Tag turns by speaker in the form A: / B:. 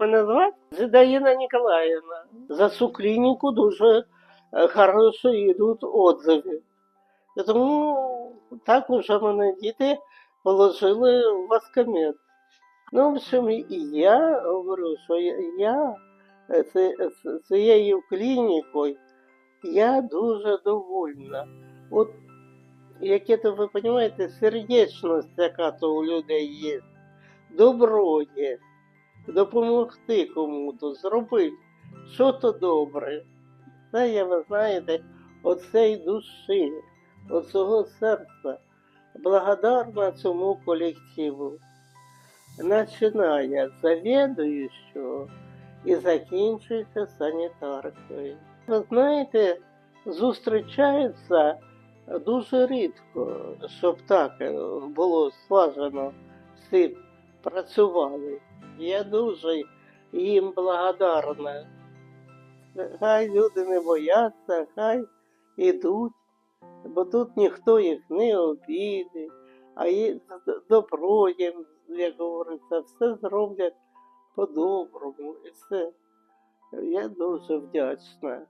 A: Мене звати Зидаїна Ніколаївна. За цю клініку дуже е, хороші йдуть. І Тому так уже мене діти положили в воскомет. Ну, в общем, і я говорю, що я, цією клінікою я дуже довольна. От яке то ви розумієте, сердечність, яка то у людей є, добро є, допомогти кому-то, зробити що-то добре. Це я, ви знаєте, оцей душі, оцього серця, благодарна цьому колективу. Починає з завідуючого і закінчується санітаркою. Ви знаєте, зустрічаються дуже рідко, щоб так було слажено всі працювали. Я дуже їм благодарна. Хай люди не бояться, хай ідуть, бо тут ніхто їх не обідить, а є добро їм, як говориться, все зроблять по-доброму і все. Я дуже вдячна.